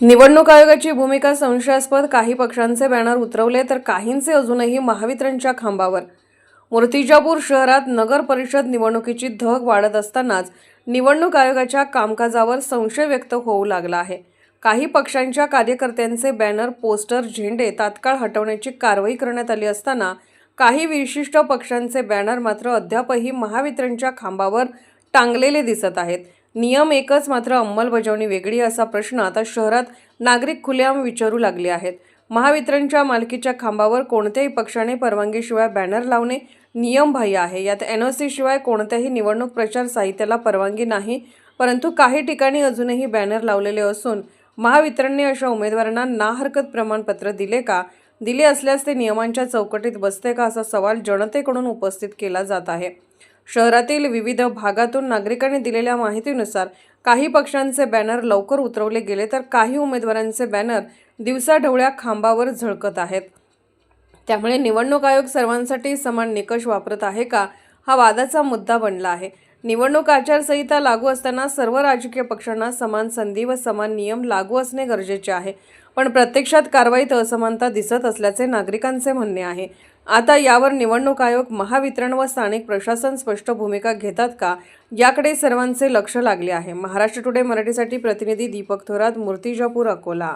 निवडणूक आयोगाची भूमिका संशयास्पद. काही पक्षांचे बॅनर उतरवले तर काहींचे अजूनही महावितरणच्या खांबावर. मूर्तिजापूर शहरात नगर परिषद निवडणुकीची धग वाढत असतानाच निवडणूक आयोगाच्या कामकाजावर संशय व्यक्त होऊ लागला आहे. काही पक्षांच्या कार्यकर्त्यांचे बॅनर पोस्टर झेंडे तात्काळ हटवण्याची कारवाई करण्यात आली असताना काही विशिष्ट पक्षांचे बॅनर मात्र अद्यापही महावितरणच्या खांबावर टांगलेले दिसत आहेत. नियम एकच मात्र अंमलबजावणी वेगळी असा प्रश्न आता शहरात नागरिक खुलेआम विचारू लागले आहेत. महावितरणच्या मालकीच्या खांबावर कोणत्याही पक्षाने परवानगीशिवाय बॅनर लावणे नियमबाह्य आहे. यात एन ओ सीशिवाय कोणत्याही निवडणूक प्रचार साहित्याला परवानगी नाही परंतु काही ठिकाणी अजूनही बॅनर लावलेले असून महावितरणने अशा उमेदवारांना ना हरकत प्रमाणपत्र दिले का? दिले असल्यास ते नियमांच्या चौकटीत बसते का असा सवाल जनतेकडून उपस्थित केला जात आहे. शहरातील विविध भागातून नागरिकांनी दिलेल्या माहितीनुसार काही पक्षांचे बॅनर लवकर उतरवले गेले तर काही उमेदवारांचे बॅनर दिवसाढवळ्या खांबावर झळकत आहेत. त्यामुळे निवडणूक आयोग सर्वांसाठी समान निकष वापरत आहे का हा वादाचा मुद्दा बनला आहे. निवडणूक आचारसंहिता लागू असताना सर्व राजकीय पक्षांना समान संधी व समान नियम लागू असणे गरजेचे आहे. पण प्रत्यक्षात कारवाईत असमानता दिसत असल्याचे नागरिकांचे म्हणणे आहे. आता यावर निवडणूक आयोग महावितरण व स्थानिक प्रशासन स्पष्ट भूमिका घेतात का? याकडे सर्वांचे लक्ष लागले आहे. महाराष्ट्र टुडे मराठीसाठी प्रतिनिधी दीपक थोरात मूर्तिजापूर अकोला.